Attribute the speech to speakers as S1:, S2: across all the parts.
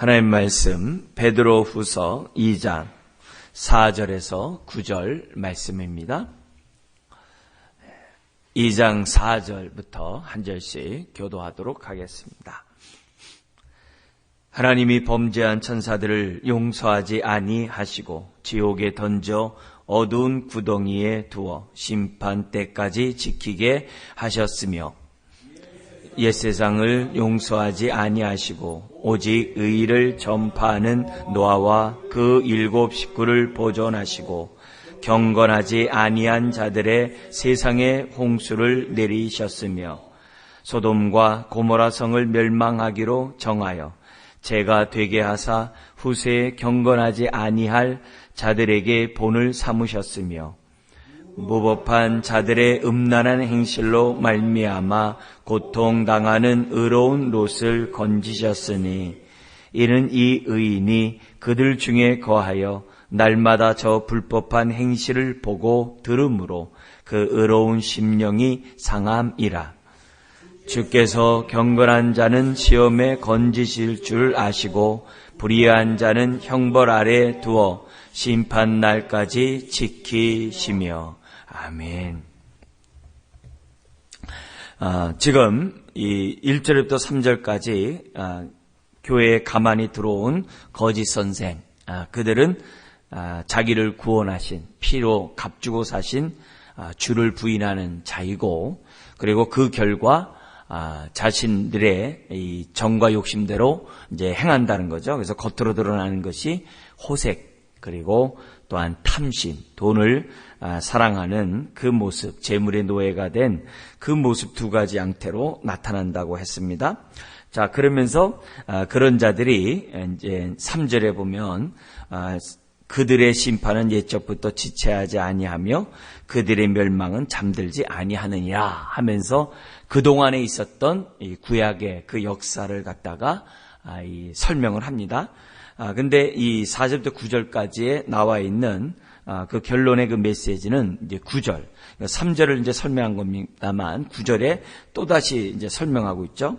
S1: 하나님 말씀 베드로 후서 2장 4절에서 9절 말씀입니다. 2장 4절부터 한 절씩 교도하도록 하겠습니다. 하나님이 범죄한 천사들을 용서하지 아니하시고 지옥에 던져 어두운 구덩이에 두어 심판 때까지 지키게 하셨으며 옛 세상을 용서하지 아니하시고 오직 의를 전파하는 노아와 그 일곱 식구를 보존하시고 경건하지 아니한 자들의 세상의 홍수를 내리셨으며 소돔과 고모라 성을 멸망하기로 정하여 제가 되게 하사 후세에 경건하지 아니할 자들에게 본을 삼으셨으며 무법한 자들의 음란한 행실로 말미암아 고통당하는 의로운 롯을 건지셨으니 이는 이 의인이 그들 중에 거하여 날마다 저 불법한 행실을 보고 들으므로 그 의로운 심령이 상함이라. 주께서 경건한 자는 시험에 건지실 줄 아시고 불의한 자는 형벌 아래 두어 심판 날까지 지키시며 아멘. 아, 지금 이 1절부터 3절까지 아, 교회에 가만히 들어온 거짓 선생, 아, 그들은 아, 자기를 구원하신 피로 값주고 사신 아, 주를 부인하는 자이고 그리고 그 결과 아, 자신들의 이 정과 욕심대로 이제 행한다는 거죠. 그래서 겉으로 드러나는 것이 호색 그리고 또한 탐심, 돈을 아, 사랑하는 그 모습, 재물의 노예가 된 그 모습 두 가지 양태로 나타난다고 했습니다. 자, 그러면서 아, 그런 자들이 이제 3절에 보면 아, 그들의 심판은 옛적부터 지체하지 아니하며 그들의 멸망은 잠들지 아니하느니라 하면서 그동안에 있었던 이 구약의 그 역사를 갖다가 설명을 합니다. 아, 근데 이 4절부터 9절까지에 나와 있는 아, 그 결론의 그 메시지는 이제 9절, 3절을 이제 설명한 겁니다만 9절에 또다시 이제 설명하고 있죠.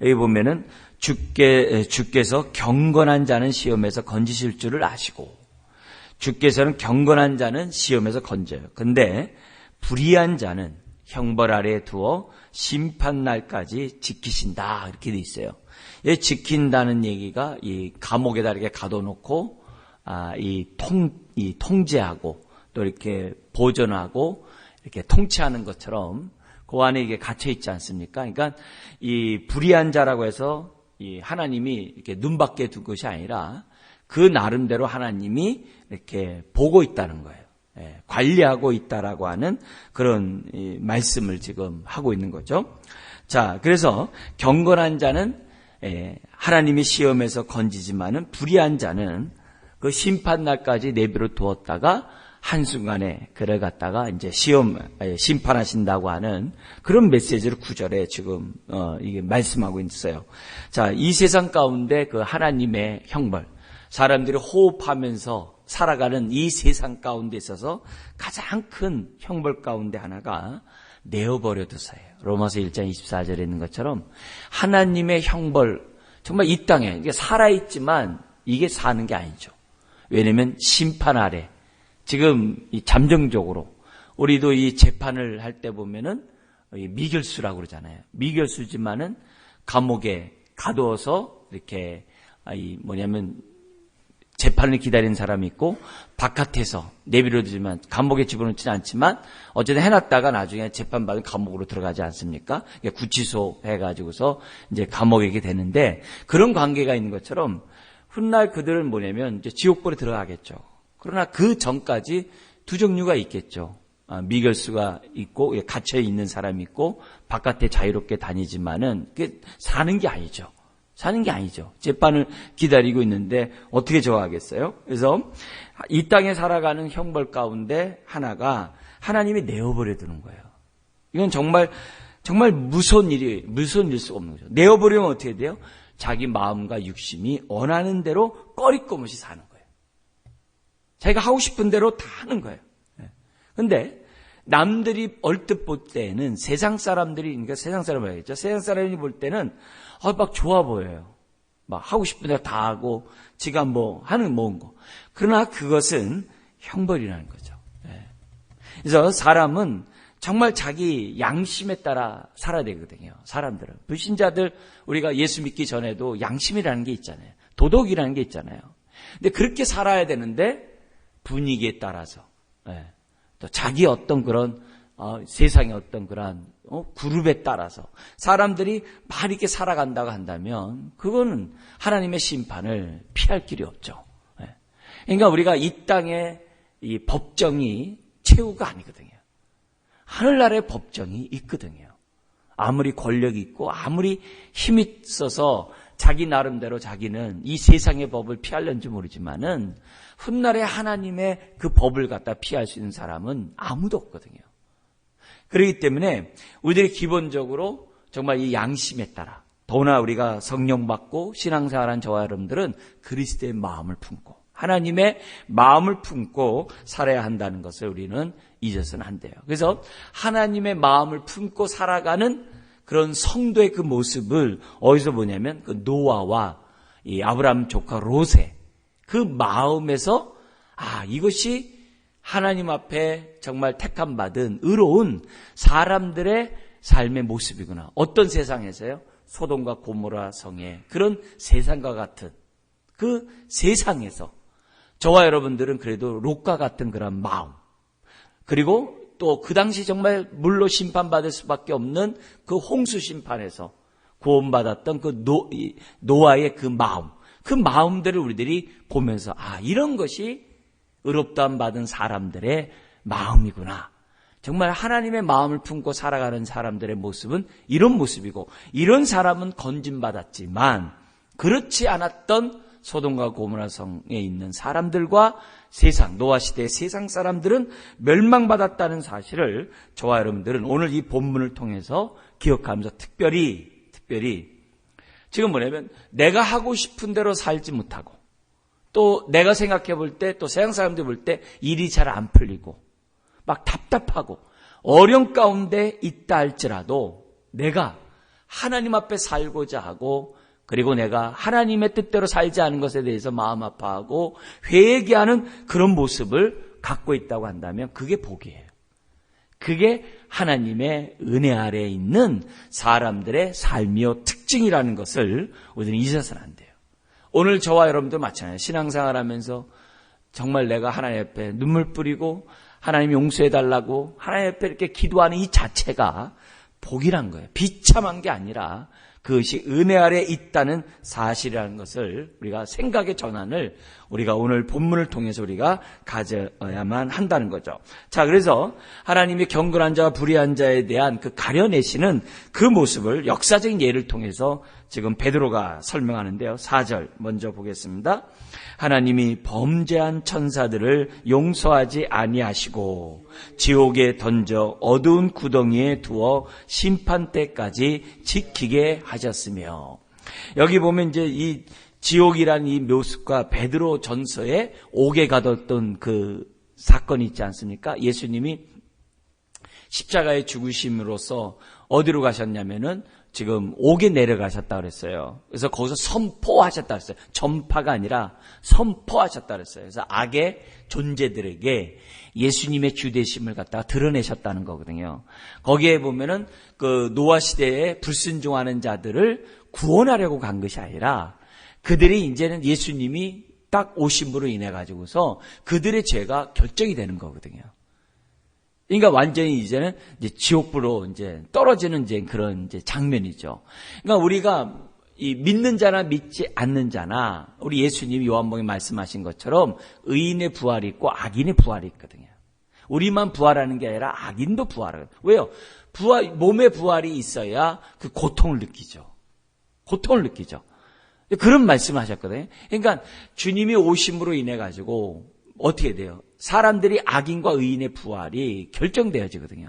S1: 여기 보면은 주께, 주께서 경건한 자는 시험에서 건지실 줄을 아시고 주께서는 경건한 자는 시험에서 건져요. 근데 불의한 자는 형벌 아래 두어 심판 날까지 지키신다 이렇게 돼 있어요. 이 지킨다는 얘기가 이 감옥에다 이렇게 가둬놓고 아, 이 통, 이 통제하고 또 이렇게 보존하고 이렇게 통치하는 것처럼 그 안에 이게 갇혀 있지 않습니까? 그러니까 이 불의한 자라고 해서 이 하나님이 이렇게 눈 밖에 둔 것이 아니라 그 나름대로 하나님이 이렇게 보고 있다는 거예요. 예, 관리하고 있다라고 하는 그런 말씀을 지금 하고 있는 거죠. 자, 그래서 경건한 자는 예, 하나님이 시험에서 건지지만은 불의한 자는 그 심판 날까지 내비로 두었다가 한순간에 그래 갔다가 이제 시험 예, 심판하신다고 하는 그런 메시지를 구절에 지금 어, 이게 말씀하고 있어요. 자, 이 세상 가운데 그 하나님의 형벌, 사람들이 호흡하면서 살아가는 이 세상 가운데 있어서 가장 큰 형벌 가운데 하나가 내어버려 두세요. 로마서 1장 24절에 있는 것처럼 하나님의 형벌 정말 이 땅에 이게 살아 있지만 이게 사는 게 아니죠. 왜냐하면 심판 아래 지금 이 잠정적으로 우리도 이 재판을 할 때 보면은 미결수라고 그러잖아요. 미결수지만은 감옥에 가두어서 이렇게 이 뭐냐면 재판을 기다리는 사람이 있고 바깥에서 내비려두지만 감옥에 집어넣지는 않지만 어쨌든 해놨다가 나중에 재판받은 감옥으로 들어가지 않습니까? 구치소 해가지고서 이제 감옥에 되는데 그런 관계가 있는 것처럼 훗날 그들은 뭐냐면 이제 지옥불에 들어가겠죠. 그러나 그 전까지 두 종류가 있겠죠. 아, 미결수가 있고 갇혀 있는 사람이 있고 바깥에 자유롭게 다니지만은 사는 게 아니죠. 사는 게 아니죠. 재판을 기다리고 있는데 어떻게 좋아하겠어요? 그래서 이 땅에 살아가는 형벌 가운데 하나가 하나님이 내어버려 두는 거예요. 이건 정말 정말 무서운 일이 무서운 일 수가 없는 거죠. 내어버리면 어떻게 돼요? 자기 마음과 육심이 원하는 대로 꺼리꼬무시 사는 거예요. 자기가 하고 싶은 대로 다 하는 거예요. 그런데 남들이 얼뜻 볼 때는 세상 사람들이 그러니까 세상 사람을 하겠죠. 세상 사람이 볼 때는 아, 막 좋아 보여요. 막 하고 싶은 대로 다 하고 지가 뭐 하는 모은 거. 그러나 그것은 형벌이라는 거죠. 예. 그래서 사람은 정말 자기 양심에 따라 살아야 되거든요. 사람들은. 불신자들 우리가 예수 믿기 전에도 양심이라는 게 있잖아요. 도덕이라는 게 있잖아요. 근데 그렇게 살아야 되는데 분위기에 따라서 예. 또 자기 어떤 그런 어, 세상의 어떤 그런 어, 그룹에 따라서 사람들이 막 이렇게 살아간다고 한다면 그거는 하나님의 심판을 피할 길이 없죠. 예. 그러니까 우리가 이 땅에 이 법정이 최후가 아니거든요. 하늘나라의 법정이 있거든요. 아무리 권력이 있고 아무리 힘이 있어서 자기 나름대로 자기는 이 세상의 법을 피하려는지 모르지만은 훗날에 하나님의 그 법을 갖다 피할 수 있는 사람은 아무도 없거든요. 그렇기 때문에 우리들이 기본적으로 정말 이 양심에 따라 더나 우리가 성령 받고 신앙생활한 저와 여러분들은 그리스도의 마음을 품고 하나님의 마음을 품고 살아야 한다는 것을 우리는 잊어서는 안 돼요. 그래서 하나님의 마음을 품고 살아가는 그런 성도의 그 모습을 어디서 보냐면 그 노아와 이 아브라함 조카 롯의 그 마음에서 아 이것이 하나님 앞에 정말 택함 받은 의로운 사람들의 삶의 모습이구나. 어떤 세상에서요? 소돔과 고모라 성의 그런 세상과 같은 그 세상에서 저와 여러분들은 그래도 롯과 같은 그런 마음. 그리고 또 그 당시 정말 물로 심판받을 수밖에 없는 그 홍수 심판에서 구원받았던 그 노, 노아의 그 마음. 그 마음들을 우리들이 보면서 아, 이런 것이 의롭다함 받은 사람들의 마음이구나. 정말 하나님의 마음을 품고 살아가는 사람들의 모습은 이런 모습이고 이런 사람은 건진 받았지만 그렇지 않았던 소돔과 고모라 성에 있는 사람들과 세상 노아 시대의 세상 사람들은 멸망받았다는 사실을 저와 여러분들은 오늘 이 본문을 통해서 기억하면서 특별히 특별히 지금 뭐냐면 내가 하고 싶은 대로 살지 못하고 또 내가 생각해 볼 때 또 세상 사람들 볼 때 일이 잘 안 풀리고 막 답답하고 어려운 가운데 있다 할지라도 내가 하나님 앞에 살고자 하고 그리고 내가 하나님의 뜻대로 살지 않은 것에 대해서 마음 아파하고 회개하는 그런 모습을 갖고 있다고 한다면 그게 복이에요. 그게 하나님의 은혜 아래에 있는 사람들의 삶이요 특 징이라는 것을 우리는 잊어서는 안 돼요. 오늘 저와 여러분도 마찬가지예요. 신앙생활 하면서 정말 내가 하나님 앞에 눈물 뿌리고 하나님 용서해 달라고 하나님 앞에 이렇게 기도하는 이 자체가 복이란 거예요. 비참한 게 아니라 그것이 은혜 아래 있다는 사실이라는 것을 우리가 생각의 전환을 우리가 오늘 본문을 통해서 우리가 가져야만 한다는 거죠. 자, 그래서 하나님이 경건한 자와 불의한 자에 대한 그 가려내시는 그 모습을 역사적인 예를 통해서 지금 베드로가 설명하는데요. 4절 먼저 보겠습니다. 하나님이 범죄한 천사들을 용서하지 아니하시고 지옥에 던져 어두운 구덩이에 두어 심판 때까지 지키게 하셨으며 여기 보면 이제 이 지옥이라는 이 묘습과 베드로 전서에 옥에 가뒀던 그 사건이 있지 않습니까? 예수님이 십자가의 죽으심으로써 어디로 가셨냐면은 지금 옥에 내려가셨다 그랬어요. 그래서 거기서 선포하셨다 그랬어요. 전파가 아니라 선포하셨다 그랬어요. 그래서 악의 존재들에게 예수님의 주대심을 갖다가 드러내셨다는 거거든요. 거기에 보면은 그 노아 시대에 불순종하는 자들을 구원하려고 간 것이 아니라 그들이 이제는 예수님이 딱 오심으로 인해 가지고서 그들의 죄가 결정이 되는 거거든요. 그러니까 완전히 이제는 이제 지옥불로 이제 떨어지는 이제 그런 이제 장면이죠. 그러니까 우리가 이 믿는 자나 믿지 않는 자나 우리 예수님이 요한복음에 말씀하신 것처럼 의인의 부활이 있고 악인의 부활이 있거든요. 우리만 부활하는 게 아니라 악인도 부활하거든요. 왜요? 부활 몸의 부활이 있어야 그 고통을 느끼죠. 고통을 느끼죠. 그런 말씀을 하셨거든요. 그러니까 주님이 오심으로 인해 가지고 어떻게 돼요? 사람들이 악인과 의인의 부활이 결정되어지거든요.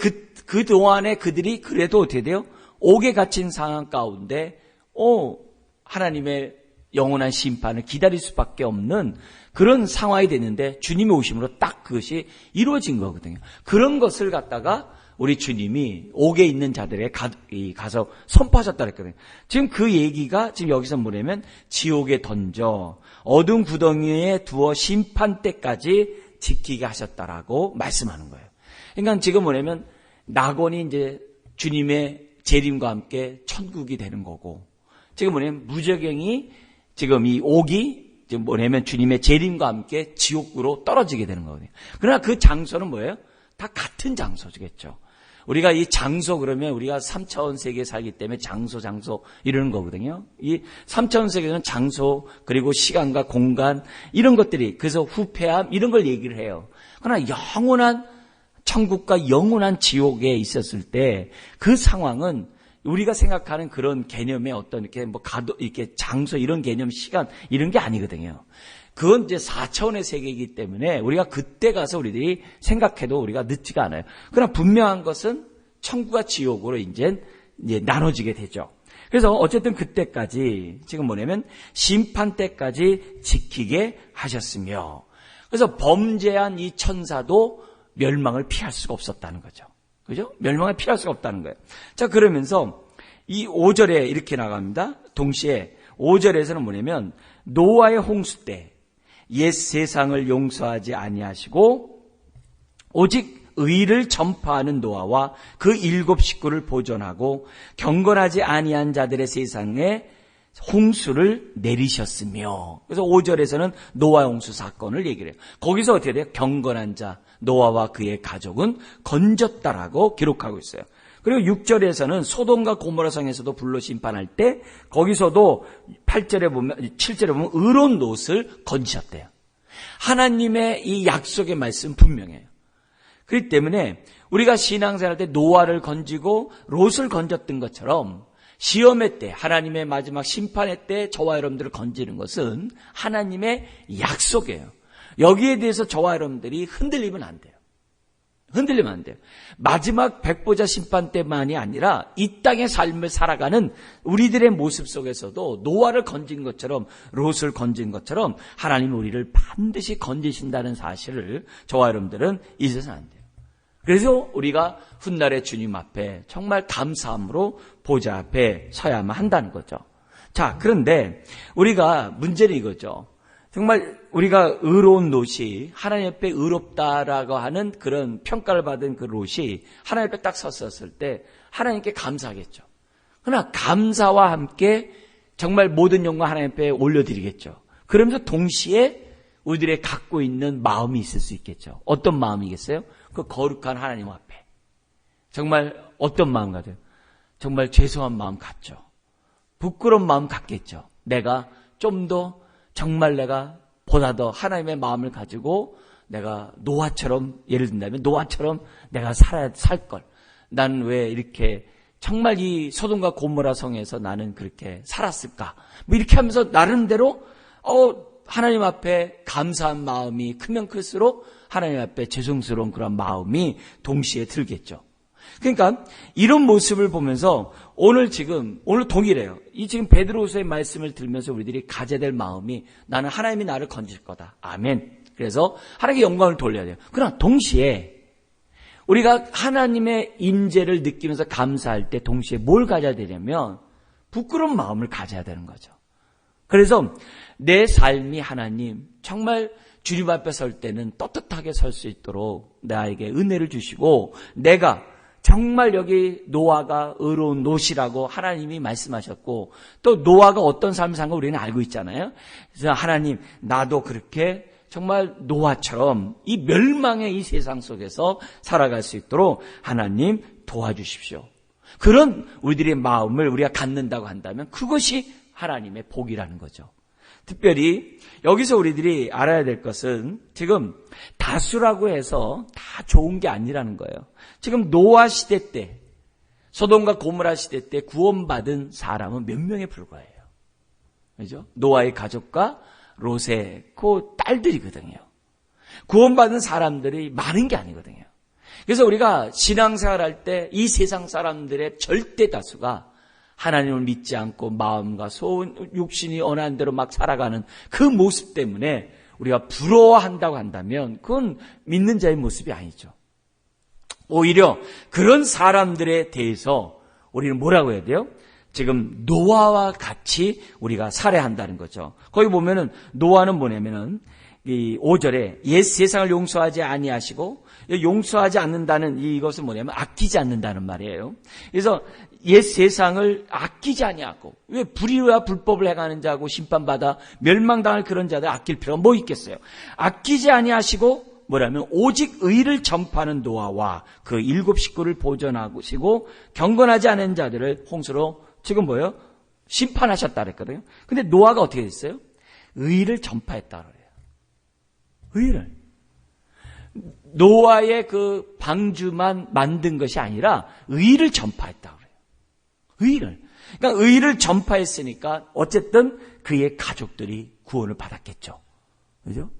S1: 그, 그 동안에 그들이 그래도 어떻게 돼요? 옥에 갇힌 상황 가운데, 어, 하나님의 영원한 심판을 기다릴 수밖에 없는 그런 상황이 됐는데 주님이 오심으로 딱 그것이 이루어진 거거든요. 그런 것을 갖다가 우리 주님이 옥에 있는 자들에 가, 서 선포하셨다 그랬거든요. 지금 그 얘기가 지금 여기서 뭐냐면 지옥에 던져 어둠 구덩이에 두어 심판 때까지 지키게 하셨다라고 말씀하는 거예요. 그러니까 지금 뭐냐면 낙원이 이제 주님의 재림과 함께 천국이 되는 거고 지금 뭐냐면 무적경이 지금 이 옥이 지금 뭐냐면 주님의 재림과 함께 지옥으로 떨어지게 되는 거거든요. 그러나 그 장소는 뭐예요? 다 같은 장소겠죠. 우리가 이 장소 그러면 우리가 3차원 세계에 살기 때문에 장소 장소 이러는 거거든요. 이 3차원 세계는 장소 그리고 시간과 공간 이런 것들이 그래서 후패함 이런 걸 얘기를 해요. 그러나 영원한 천국과 영원한 지옥에 있었을 때 그 상황은 우리가 생각하는 그런 개념의 어떤 이렇게 뭐 가도 이렇게 장소 이런 개념 시간 이런 게 아니거든요. 그건 이제 4차원의 세계이기 때문에 우리가 그때 가서 우리들이 생각해도 우리가 늦지가 않아요. 그러나 분명한 것은 천국과 지옥으로 이제, 나눠지게 되죠. 그래서 어쨌든 그때까지 지금 뭐냐면 심판 때까지 지키게 하셨으며 그래서 범죄한 이 천사도 멸망을 피할 수가 없었다는 거죠. 그죠? 멸망을 피할 수가 없다는 거예요. 자, 그러면서 이 5절에 이렇게 나갑니다. 동시에 5절에서는 뭐냐면 노아의 홍수 때 옛 세상을 용서하지 아니하시고 오직 의를 전파하는 노아와 그 일곱 식구를 보존하고 경건하지 아니한 자들의 세상에 홍수를 내리셨으며 그래서 5절에서는 노아 홍수 사건을 얘기를 해요. 거기서 어떻게 돼요? 경건한 자 노아와 그의 가족은 건졌다라고 기록하고 있어요. 그리고 6절에서는 소돔과 고모라 성에서도 불로 심판할 때 거기서도 8절에 보면 7절에 보면 의로운 롯을 건지셨대요. 하나님의 이 약속의 말씀 분명해요. 그렇기 때문에 우리가 신앙생활 때 노아를 건지고 롯을 건졌던 것처럼 시험의 때, 하나님의 마지막 심판의 때 저와 여러분들을 건지는 것은 하나님의 약속이에요. 여기에 대해서 저와 여러분들이 흔들리면 안 돼요. 흔들리면 안 돼요. 마지막 백보자 심판 때만이 아니라 이 땅의 삶을 살아가는 우리들의 모습 속에서도 노아를 건진 것처럼 롯을 건진 것처럼 하나님 우리를 반드시 건지신다는 사실을 저와 여러분들은 잊어서는 안 돼요. 그래서 우리가 훗날의 주님 앞에 정말 감사함으로 보좌 앞에 서야만 한다는 거죠. 자, 그런데 우리가 문제는 이거죠. 정말 우리가 의로운 롯이 하나님 앞에 의롭다라고 하는 그런 평가를 받은 그 롯이 하나님 앞에 딱 섰었을 때 하나님께 감사하겠죠. 그러나 감사와 함께 정말 모든 영광 하나님 앞에 올려드리겠죠. 그러면서 동시에 우리들의 갖고 있는 마음이 있을 수 있겠죠. 어떤 마음이겠어요? 그 거룩한 하나님 앞에. 정말 어떤 마음 같아요? 정말 죄송한 마음 같죠. 부끄러운 마음 같겠죠. 내가 좀더 정말 내가 보다 더 하나님의 마음을 가지고 내가 노아처럼 예를 든다면 노아처럼 내가 살아야 살 걸. 난 왜 이렇게 정말 이 소돔과 고모라 성에서 나는 그렇게 살았을까? 뭐 이렇게 하면서 나름대로 어 하나님 앞에 감사한 마음이 크면 클수록 하나님 앞에 죄송스러운 그런 마음이 동시에 들겠죠. 그러니까 이런 모습을 보면서 오늘 지금 오늘 동일해요. 이 지금 베드로서의 말씀을 들으면서 우리들이 가져야 될 마음이 나는 하나님이 나를 건질 거다. 아멘. 그래서 하나님께 영광을 돌려야 돼요. 그러나 동시에 우리가 하나님의 임재를 느끼면서 감사할 때 동시에 뭘 가져야 되냐면 부끄러운 마음을 가져야 되는 거죠. 그래서 내 삶이 하나님 정말 주님 앞에 설 때는 떳떳하게 설 수 있도록 나에게 은혜를 주시고 내가 정말 여기 노아가 의로운 노시라고 하나님이 말씀하셨고 또 노아가 어떤 삶을 산거 우리는 알고 있잖아요. 그래서 하나님 나도 그렇게 정말 노아처럼 이 멸망의 이 세상 속에서 살아갈 수 있도록 하나님 도와주십시오. 그런 우리들의 마음을 우리가 갖는다고 한다면 그것이 하나님의 복이라는 거죠. 특별히 여기서 우리들이 알아야 될 것은 지금 다수라고 해서 다 좋은 게 아니라는 거예요. 지금 노아 시대 때 소돔과 고모라 시대 때 구원받은 사람은 몇 명에 불과해요. 그죠? 노아의 가족과 롯의 그 딸들이거든요. 구원받은 사람들이 많은 게 아니거든요. 그래서 우리가 신앙생활 할 때 이 세상 사람들의 절대 다수가 하나님을 믿지 않고 마음과 소원, 육신이 언한 대로 막 살아가는 그 모습 때문에 우리가 부러워한다고 한다면 그건 믿는 자의 모습이 아니죠. 오히려 그런 사람들에 대해서 우리는 뭐라고 해야 돼요? 지금 노아와 같이 우리가 살해한다는 거죠. 거기 보면은 노아는 뭐냐면은 이 5절에 옛 세상을 용서하지 아니하시고 용서하지 않는다는 이것은 뭐냐면 아끼지 않는다는 말이에요. 그래서 옛 세상을 아끼지 아니하고 왜 불의와 불법을 행하는 자고 심판받아 멸망당할 그런 자들 아낄 필요가 뭐 있겠어요? 아끼지 아니하시고 뭐라면 오직 의를 전파하는 노아와 그 일곱 식구를 보존하시고 경건하지 않은 자들을 홍수로 지금 뭐예요? 심판하셨다 그랬거든요. 근데 노아가 어떻게 됐어요? 의를 전파했다 그래요. 의를. 노아의 그 방주만 만든 것이 아니라 의를 전파했다 그래요. 의를. 그러니까 의를 전파했으니까 어쨌든 그의 가족들이 구원을 받았겠죠. 그죠?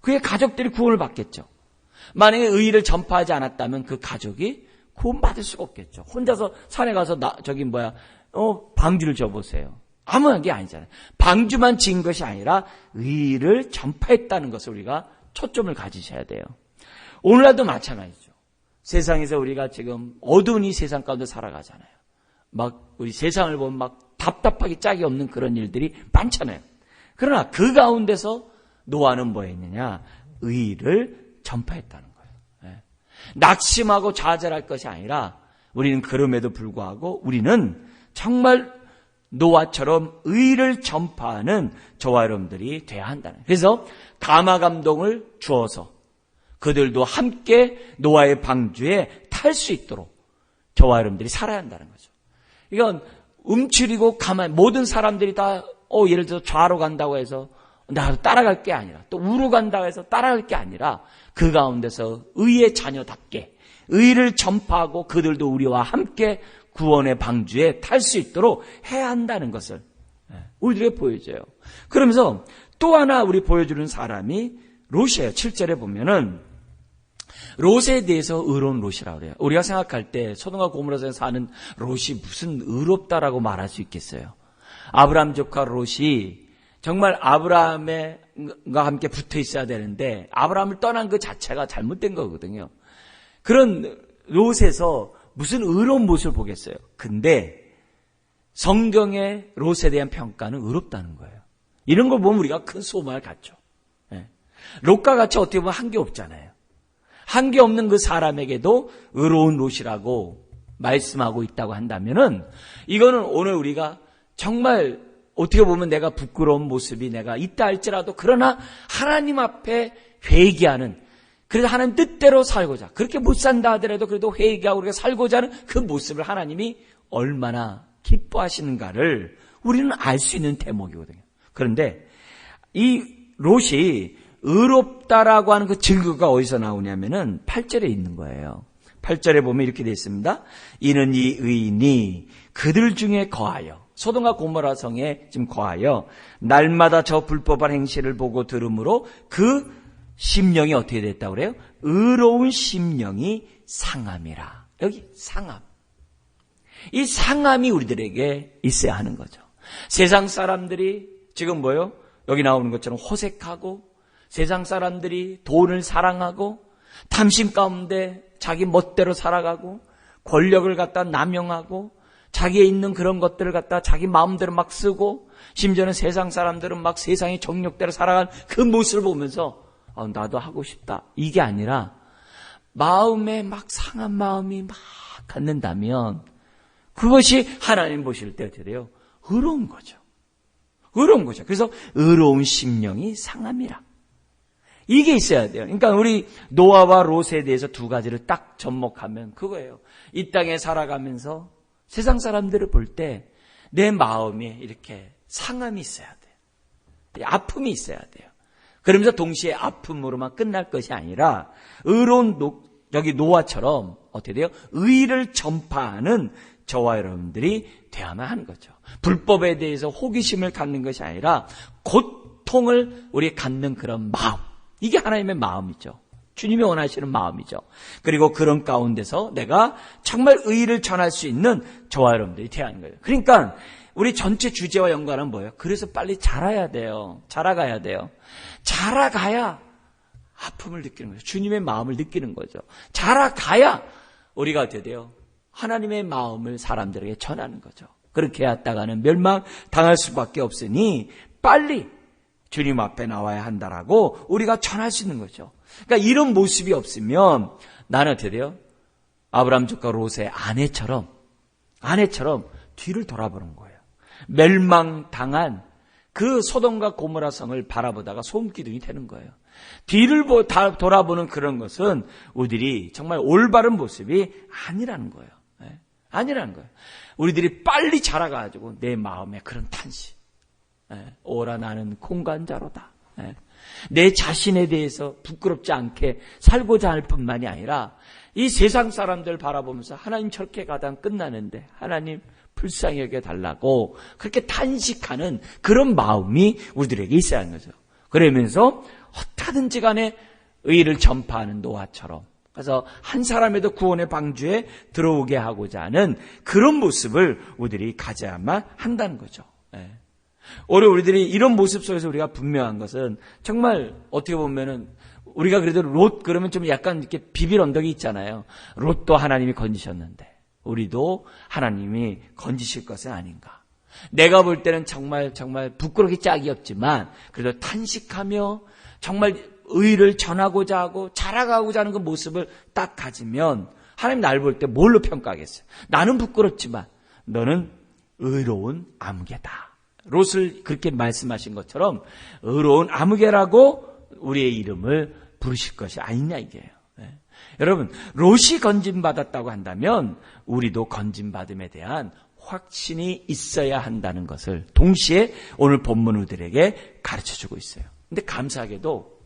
S1: 그의 가족들이 구원을 받겠죠. 만약에 의를 전파하지 않았다면 그 가족이 구원받을 수가 없겠죠. 혼자서 산에 가서 나, 저기 뭐야, 어, 방주를 져보세요. 아무한 게 아니잖아요. 방주만 지은 것이 아니라 의를 전파했다는 것을 우리가 초점을 가지셔야 돼요. 오늘날도 마찬가지죠. 세상에서 우리가 지금 어두운 이 세상 가운데 살아가잖아요. 막 우리 세상을 보면 막 답답하게 짝이 없는 그런 일들이 많잖아요. 그러나 그 가운데서 노아는 뭐 했느냐? 의를 전파했다는 거예요. 예. 낙심하고 좌절할 것이 아니라 우리는 그럼에도 불구하고 우리는 정말 노아처럼 의를 전파하는 저와 여러분들이 돼야 한다는. 그래서 가마 감동을 주어서 그들도 함께 노아의 방주에 탈 수 있도록 저와 여러분들이 살아야 한다는 거죠. 이건 움츠리고 가만 모든 사람들이 다 어, 예를 들어 좌로 간다고 해서 나도 따라갈 게 아니라 또 우로 간다고 해서 따라갈 게 아니라 그 가운데서 의의 자녀답게 의를 전파하고 그들도 우리와 함께 구원의 방주에 탈 수 있도록 해야 한다는 것을 예, 우리들에게 보여줘요. 그러면서 또 하나 우리 보여주는 사람이 롯이에요. 7절에 보면은 롯에 대해서 의로운 롯이라고 그래요. 우리가 생각할 때 소동과 고모라서 사는 롯이 무슨 의롭다라고 말할 수 있겠어요. 아브라함 조카 롯이 정말 아브라함과 함께 붙어 있어야 되는데 아브라함을 떠난 그 자체가 잘못된 거거든요. 그런 롯에서 무슨 의로운 모습을 보겠어요. 근데 성경의 롯에 대한 평가는 의롭다는 거예요. 이런 걸 보면 우리가 큰 소망을 갖죠. 네. 롯과 같이 어떻게 보면 한 게 없잖아요. 한게 없는 그 사람에게도 의로운 롯이라고 말씀하고 있다고 한다면은 이거는 오늘 우리가 정말 어떻게 보면 내가 부끄러운 모습이 내가 있다 할지라도 그러나 하나님 앞에 회개하는 그래서 하나님 뜻대로 살고자 그렇게 못 산다 하더라도 그래도 회개하고 우리가 살고자 하는 그 모습을 하나님이 얼마나 기뻐하시는가를 우리는 알 수 있는 대목이거든요. 그런데 이 롯이 의롭다라고 하는 그 증거가 어디서 나오냐면은 8절에 있는 거예요. 8절에 보면 이렇게 되어 있습니다. 이는 이 의인이 그들 중에 거하여 소돔과 고모라 성에 지금 거하여 날마다 저 불법한 행실을 보고 들으므로 그 심령이 어떻게 됐다고 그래요? 의로운 심령이 상함이라. 여기 상함. 이 상함이 우리들에게 있어야 하는 거죠. 세상 사람들이 지금 뭐요? 여기 나오는 것처럼 호색하고 세상 사람들이 돈을 사랑하고 탐심 가운데 자기 멋대로 살아가고 권력을 갖다 남용하고 자기에 있는 그런 것들을 갖다 자기 마음대로 막 쓰고 심지어는 세상 사람들은 막 세상의 정력대로 살아간 그 모습을 보면서 어, 나도 하고 싶다. 이게 아니라 마음에 막 상한 마음이 막 갖는다면 그것이 하나님 보실 때 어떻게 돼요? 의로운 거죠. 의로운 거죠. 그래서 의로운 심령이 상함이라. 이게 있어야 돼요. 그러니까 우리 노아와 롯에 대해서 두 가지를 딱 접목하면 그거예요. 이 땅에 살아가면서 세상 사람들을 볼 때 내 마음에 이렇게 상함이 있어야 돼요. 아픔이 있어야 돼요. 그러면서 동시에 아픔으로만 끝날 것이 아니라 의로운 노, 여기 노아처럼 어떻게 돼요? 의를 전파하는 저와 여러분들이 되어야만 하는 거죠. 불법에 대해서 호기심을 갖는 것이 아니라 고통을 우리 갖는 그런 마음. 이게 하나님의 마음이죠. 주님이 원하시는 마음이죠. 그리고 그런 가운데서 내가 정말 의를 전할 수 있는 저와 여러분들이 하는 거예요. 그러니까 우리 전체 주제와 연관은 뭐예요? 그래서 빨리 자라야 돼요. 자라가야 돼요. 자라가야 아픔을 느끼는 거죠. 주님의 마음을 느끼는 거죠. 자라가야 우리가 돼요? 하나님의 마음을 사람들에게 전하는 거죠. 그렇게 했다가는 멸망 당할 수밖에 없으니 빨리 주님 앞에 나와야 한다라고 우리가 전할 수 있는 거죠. 그러니까 이런 모습이 없으면 나는 어떻게 돼요? 아브라함 조카 롯의 아내처럼 아내처럼 뒤를 돌아보는 거예요. 멸망 당한 그 소돔과 고모라 성을 바라보다가 소음기둥이 되는 거예요. 뒤를 보, 다 돌아보는 그런 것은 우리들이 정말 올바른 모습이 아니라는 거예요. 예? 아니라는 거예요. 우리들이 빨리 자라가지고 내 마음에 그런 탄식. 예, 오라 나는 공간자로다. 예. 내 자신에 대해서 부끄럽지 않게 살고자 할 뿐만이 아니라 이 세상 사람들 바라보면서 하나님 저렇게 가다 끝나는데 하나님 불쌍히 여겨 달라고 그렇게 탄식하는 그런 마음이 우리들에게 있어야 하는 거죠. 그러면서 어떻게든지 간에 의를 전파하는 노아처럼 그래서 한 사람에도 구원의 방주에 들어오게 하고자 하는 그런 모습을 우리들이 가져야만 한다는 거죠. 예. 오늘 우리들이 이런 모습 속에서 우리가 분명한 것은 정말 어떻게 보면은 우리가 그래도 롯 그러면 좀 약간 이렇게 비빌 언덕이 있잖아요. 롯도 하나님이 건지셨는데 우리도 하나님이 건지실 것은 아닌가. 내가 볼 때는 정말 정말 부끄럽게 짝이 없지만 그래도 탄식하며 정말 의를 전하고자 하고 자라가고자 하는 그 모습을 딱 가지면 하나님 날 볼 때 뭘로 평가하겠어요? 나는 부끄럽지만 너는 의로운 아무개다. 롯을 그렇게 말씀하신 것처럼 의로운 아무개라고 우리의 이름을 부르실 것이 아니냐 이게요. 네. 여러분 롯이 건진받았다고 한다면 우리도 건진받음에 대한 확신이 있어야 한다는 것을 동시에 오늘 본문 우들에게 가르쳐주고 있어요. 근데 감사하게도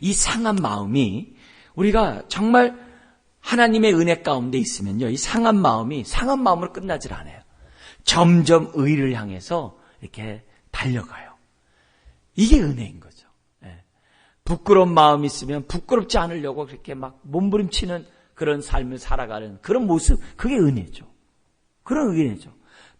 S1: 이 상한 마음이 우리가 정말 하나님의 은혜 가운데 있으면요. 이 상한 마음이 상한 마음으로 끝나질 않아요. 점점 의를 향해서 이렇게 달려가요. 이게 은혜인 거죠. 예. 부끄러운 마음이 있으면 부끄럽지 않으려고 그렇게 막 몸부림치는 그런 삶을 살아가는 그런 모습, 그게 은혜죠. 그런 은혜죠.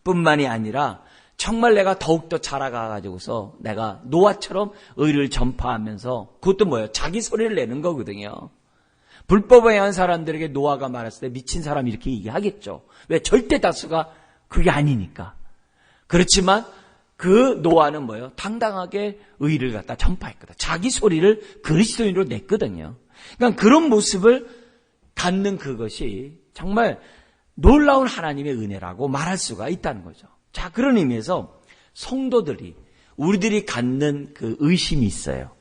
S1: 뿐만이 아니라 정말 내가 더욱더 자라가가지고서 내가 노아처럼 의를 전파하면서 그것도 뭐예요? 자기 소리를 내는 거거든요. 불법에 의한 사람들에게 노아가 말했을 때 미친 사람 이렇게 얘기하겠죠. 왜? 절대 다수가 그게 아니니까. 그렇지만 그 노아는 뭐예요? 당당하게 의를 갖다 전파했거든. 자기 소리를 그리스도인으로 냈거든요. 그러니까 그런 모습을 갖는 그것이 정말 놀라운 하나님의 은혜라고 말할 수가 있다는 거죠. 자, 그런 의미에서 성도들이 우리들이 갖는 그 의심이 있어요.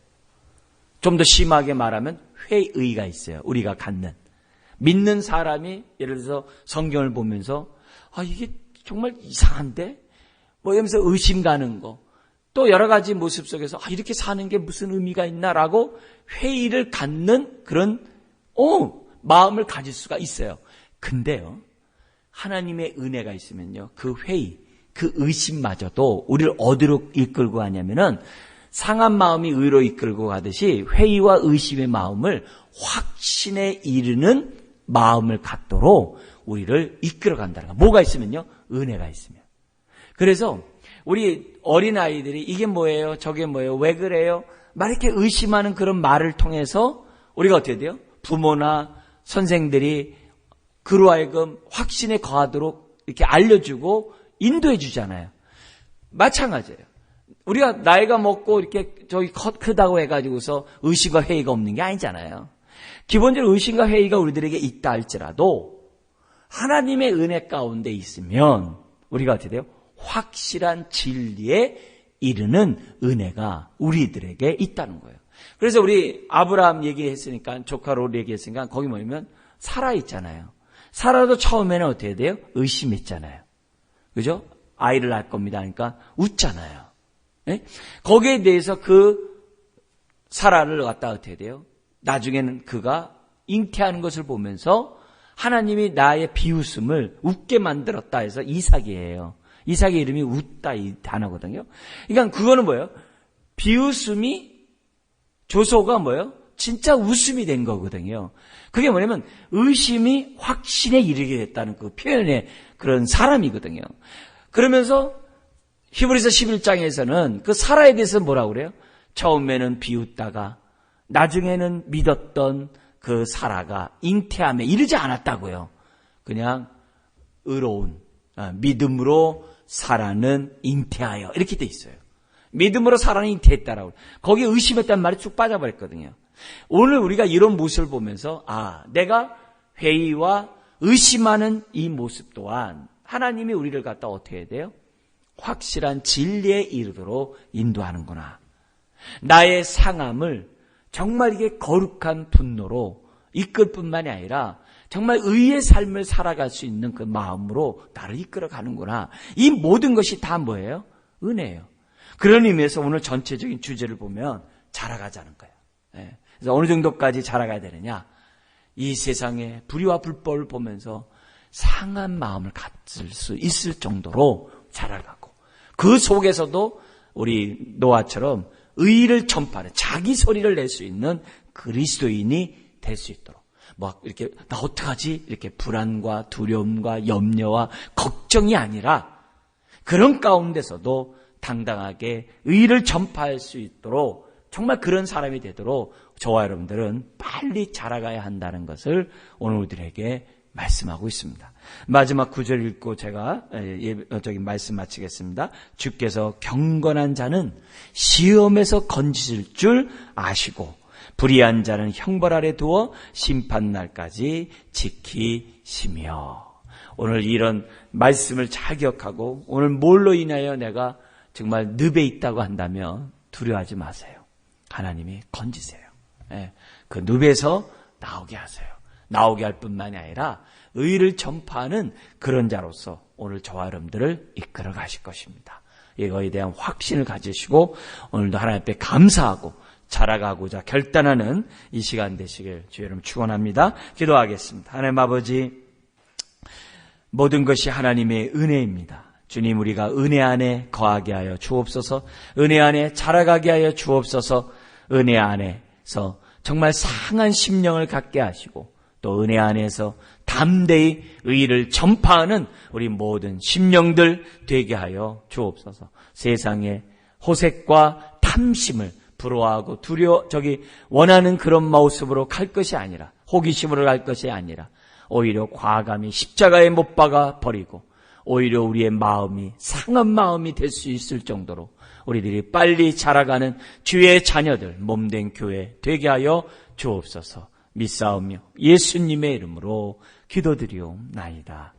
S1: 좀 더 심하게 말하면 회의가 있어요. 우리가 갖는. 믿는 사람이 예를 들어서 성경을 보면서 아, 이게 정말 이상한데? 뭐 이러면서 의심 가는 거. 또 여러 가지 모습 속에서 아, 이렇게 사는 게 무슨 의미가 있나라고 회의를 갖는 그런 어, 마음을 가질 수가 있어요. 근데요. 하나님의 은혜가 있으면요. 그 회의, 그 의심마저도 우리를 어디로 이끌고 가냐면은 상한 마음이 의로 이끌고 가듯이 회의와 의심의 마음을 확신에 이르는 마음을 갖도록 우리를 이끌어 간다는 거. 뭐가 있으면요? 은혜가 있으면. 그래서 우리 어린 아이들이 이게 뭐예요? 저게 뭐예요? 왜 그래요? 막 이렇게 의심하는 그런 말을 통해서 우리가 어떻게 돼요? 부모나 선생들이 그로 하여금 확신에 거하도록 이렇게 알려주고 인도해 주잖아요. 마찬가지예요. 우리가 나이가 먹고 이렇게 저기 컷 크다고 해가지고서 의심과 회의가 없는 게 아니잖아요. 기본적으로 의심과 회의가 우리들에게 있다 할지라도 하나님의 은혜 가운데 있으면 우리가 어떻게 돼요? 확실한 진리에 이르는 은혜가 우리들에게 있다는 거예요. 그래서 우리 아브라함 얘기했으니까 조카 롤 얘기했으니까 거기 뭐냐면 살아 있잖아요. 살아도 처음에는 어떻게 돼요? 의심했잖아요. 그죠? 아이를 낳을 겁니다. 그러니까 웃잖아요. 네? 거기에 대해서 그 사라를 갖다 어떻게 돼요? 나중에는 그가 잉태하는 것을 보면서 하나님이 나의 비웃음을 웃게 만들었다 해서 이삭이에요. 이삭의 이름이 웃다 이 단어거든요. 그러니까 그거는 뭐예요? 비웃음이 조소가 뭐예요? 진짜 웃음이 된 거거든요. 그게 뭐냐면 의심이 확신에 이르게 됐다는 그 표현의 그런 사람이거든요. 그러면서 히브리서 11장에서는 그 사라에 대해서 뭐라고 그래요? 처음에는 비웃다가 나중에는 믿었던 그 사라가 잉태함에 이르지 않았다고요. 그냥 의로운 아, 믿음으로 사라는 잉태하여 이렇게 돼 있어요. 믿음으로 사라는 잉태했다라고. 거기에 의심했다는 말이 쭉 빠져버렸거든요. 오늘 우리가 이런 모습을 보면서 아 내가 회의와 의심하는 이 모습 또한 하나님이 우리를 갖다 어떻게 해야 돼요? 확실한 진리에 이르도록 인도하는구나. 나의 상함을 정말 이게 거룩한 분노로 이끌 뿐만이 아니라 정말 의의 삶을 살아갈 수 있는 그 마음으로 나를 이끌어 가는구나. 이 모든 것이 다 뭐예요? 은혜예요. 그런 의미에서 오늘 전체적인 주제를 보면 자라가자는 거예요. 예. 그래서 어느 정도까지 자라가야 되느냐? 이 세상의 불의와 불법을 보면서 상한 마음을 갖을 수 있을 정도로 자라가고 그 속에서도 우리 노아처럼 의를 전파하는 자기 소리를 낼 수 있는 그리스도인이 될 수 있도록. 막 이렇게 나 어떡하지? 이렇게 불안과 두려움과 염려와 걱정이 아니라 그런 가운데서도 당당하게 의를 전파할 수 있도록 정말 그런 사람이 되도록 저와 여러분들은 빨리 자라가야 한다는 것을 오늘 우리들에게 말씀하고 있습니다. 마지막 구절 읽고 제가 예, 저기 말씀 마치겠습니다. 주께서 경건한 자는 시험에서 건지실 줄 아시고 불의한 자는 형벌 아래 두어 심판 날까지 지키시며 오늘 이런 말씀을 잘 기억하고 오늘 뭘로 인하여 내가 정말 늪에 있다고 한다면 두려워하지 마세요. 하나님이 건지세요. 예, 그 늪에서 나오게 하세요. 나오게 할 뿐만이 아니라 의를 전파하는 그런 자로서 오늘 저와 여러분들을 이끌어 가실 것입니다. 이거에 대한 확신을 가지시고 오늘도 하나님 앞에 감사하고 자라가고자 결단하는 이 시간 되시길 주여 여러분 축원합니다. 기도하겠습니다. 하나님 아버지 모든 것이 하나님의 은혜입니다. 주님 우리가 은혜 안에 거하게 하여 주옵소서. 은혜 안에 자라가게 하여 주옵소서. 은혜 안에서 정말 상한 심령을 갖게 하시고 또 은혜 안에서 담대히 의를 전파하는 우리 모든 심령들 되게 하여 주옵소서. 세상에 호색과 탐심을 부러워하고 두려워 저기 원하는 그런 모습으로 갈 것이 아니라 호기심으로 갈 것이 아니라 오히려 과감히 십자가에 못 박아 버리고 오히려 우리의 마음이 상한 마음이 될 수 있을 정도로 우리들이 빨리 자라가는 주의 자녀들 몸된 교회 되게 하여 주옵소서. 믿사오며 예수님의 이름으로 기도드리옵나이다.